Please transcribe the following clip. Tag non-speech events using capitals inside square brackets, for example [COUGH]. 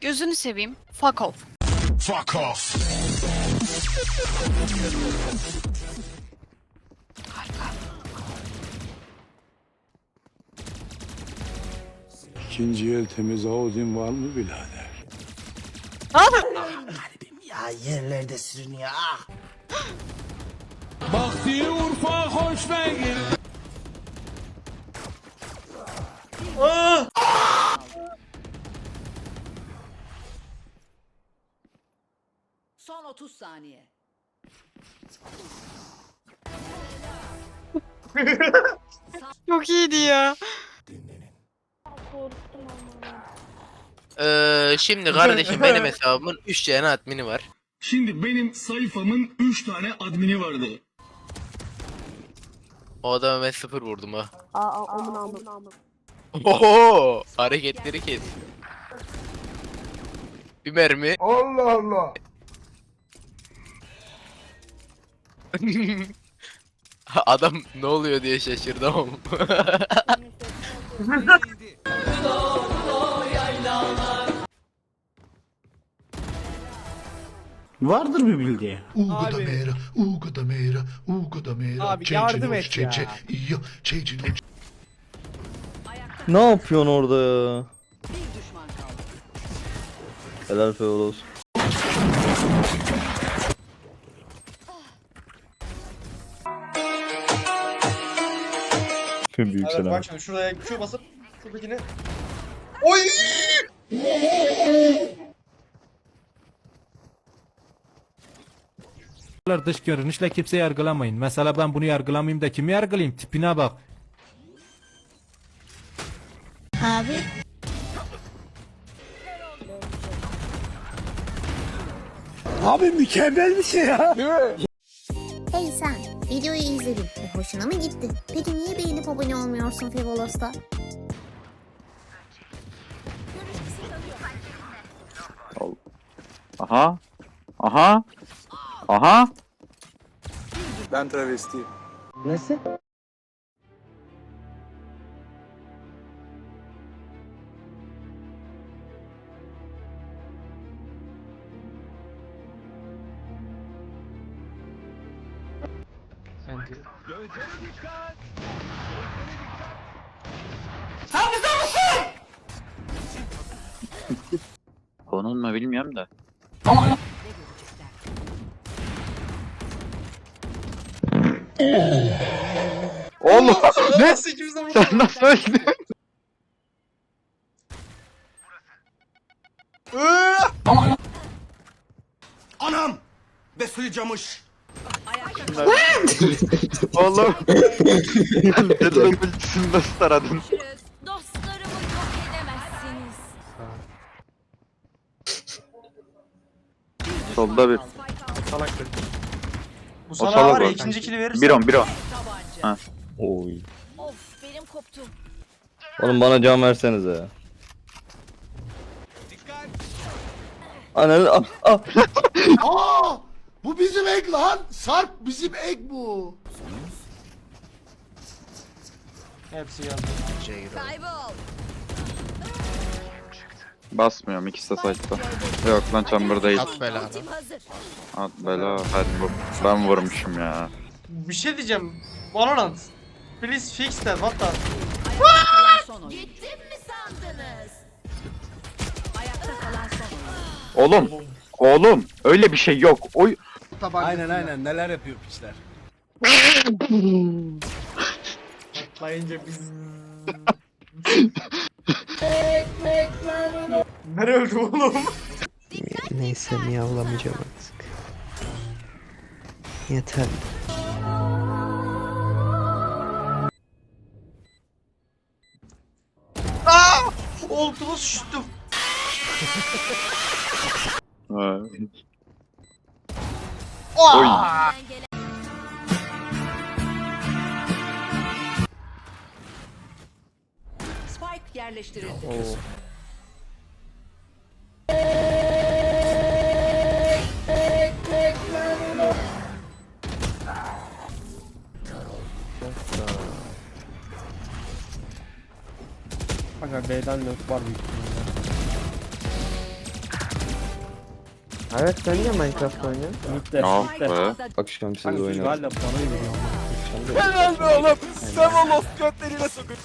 Gözünü seveyim. Fuck off. Fuck off. İkinci el temiz Audin var mı birader? Ya yerlerde sürünüyor. Ah. Baktı Urfa hoş beygir. Son 30 saniye. [LAUGHS] Çok iyiydi ya. Ee, şimdi kardeşim [LAUGHS] benim hesabımın 3 tane admini var. Şimdi benim sayfamın 3 tane admini vardı. O adama ben sıfır vurdum ha. Aa, aman aman aman. Oho! Hareketleri kes. Bir mermi. Allah Allah. [LAUGHS] Adam ne oluyor diye şaşırdı ama. [LAUGHS] Vardır bir bildiği. Ugo da mera, Ugo da mera, Ugo da mera. Abi yardım et ya. Ne yapıyorsun orada ya? Bir düşman kaldı. Büyük Evet, selam. bak şimdi şuraya Q basıp şuradakini Oy! dış görünüşle kimse yargılamayın. Mesela ben bunu yargılamayayım da kimi yargılayayım? Tipine bak. Abi mükemmel bir şey ya. Hey sen, videoyu izledim ve hoşuna mı gitti? Peki niye beğenip abone olmuyorsun Fevolos'ta? Aha. Aha. Aha. Ben travestiyim. Nasıl? Konun mu bilmiyorum da. Oğlum [LAUGHS] ne? Sen nasıl öldün? Anam! Besri camış. Ayakta Oğlum. [LAUGHS] Dedim ultisini nasıl taradın? Dostlarımı yok edemezsiniz. Solda bir. Salaktır. Bu O sana salak var ya o. ikinci kili verirse. Bir on bir on. Tabanca. Oy. Of benim koptu. Oğlum bana can versenize ya. Ananı ah, ah. [LAUGHS] Bu bizim ek lan. Sarp bizim ek bu. Hepsi geldi. Kaybol. Basmıyorum ikisi de site'da. Yok lan chamber değil. Ultim hazır. At bela ben, vur ben vurmuşum ya. Bir şey diyeceğim. Valorant. Please fix that. What the? Ayakta kalan son oyun. Gittim mi sandınız? Ayakta kalan son oyun. Oğlum. Oğlum öyle bir şey yok. Oy. Aynen aynen neler yapıyor piçler. Atlayınca biz... [LAUGHS] Nereye öldü oğlum? Neyse miyavlamayacağım artık. Yeter. Aa! Oltumu sıçtım. Oy. Spike yerleştirildi. Kanka B'den lök var büyük Evet sen niye Minecraft oynuyorsun? Ah be. Akşam siz oynadın. Helal be oğlum. Sen o lost götlerine sokun.